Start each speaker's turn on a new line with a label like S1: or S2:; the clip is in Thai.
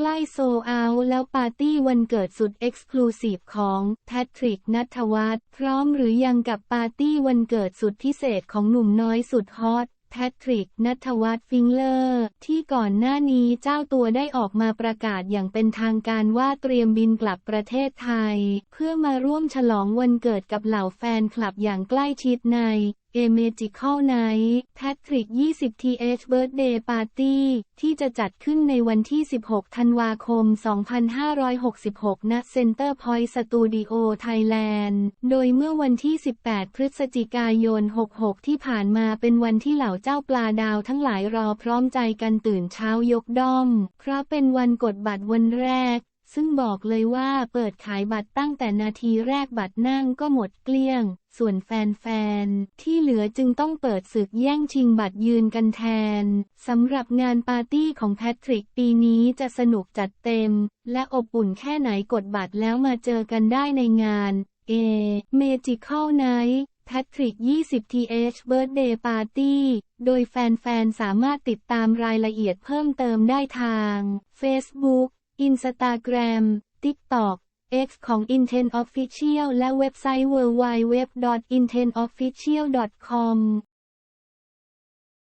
S1: ใกล้โซเอาแล้วปาร์ตี้วันเกิดสุดเอ็กซ์คลูซีฟของแพทริกนัทวัฒน์พร้อมหรือยังกับปาร์ตี้วันเกิดสุดพิเศษของหนุ่มน้อยสุดฮอตแพทริกนัทวัฒน์ฟิงเลอร์ ที่ก่อนหน้านี้เจ้าตัวได้ออกมาประกาศอย่างเป็นทางการว่าเตรียมบินกลับประเทศไทย เพื่อมาร่วมฉลองวันเกิดกับเหล่าแฟนคลับอย่างใกล้ชิดใน A Magical Night Patrick 20 th Birthday Party ที่จะจัดขึ้นในวันที่ 16 ธันวาคม 2566ณ Center Point Studio Thailand โดยเมื่อวันที่ 18 พฤศจิกายน 66 ที่ผ่านมาเป็นวันที่เหล่าเจ้าปลาดาวทั้งหลายรอพร้อมใจกันตื่นเช้ายกด้อมเพราะเป็นวันกดบัตรวันแรก ซึ่งบอกเลยว่าเปิดขายบัตรตั้งแต่นาทีแรกบัตรนั่งก็หมดเกลี้ยง ส่วนแฟนๆ ที่เหลือจึงต้องเปิดศึกแย่งชิงบัตรยืนกันแทน สำหรับงานปาร์ตี้ของแพทริกปีนี้จะสนุกจัดเต็ม และอบอุ่นแค่ไหนกดบัตรแล้วมาเจอกันได้ในงาน A Magical Night แพทริก 20 th Birthday Party โดยแฟนๆ สามารถติดตามรายละเอียดเพิ่มเติมได้ทาง Facebook อินสตาแกรม TikTok X ของ Intent Official และเว็บไซต์ www.intentofficial.com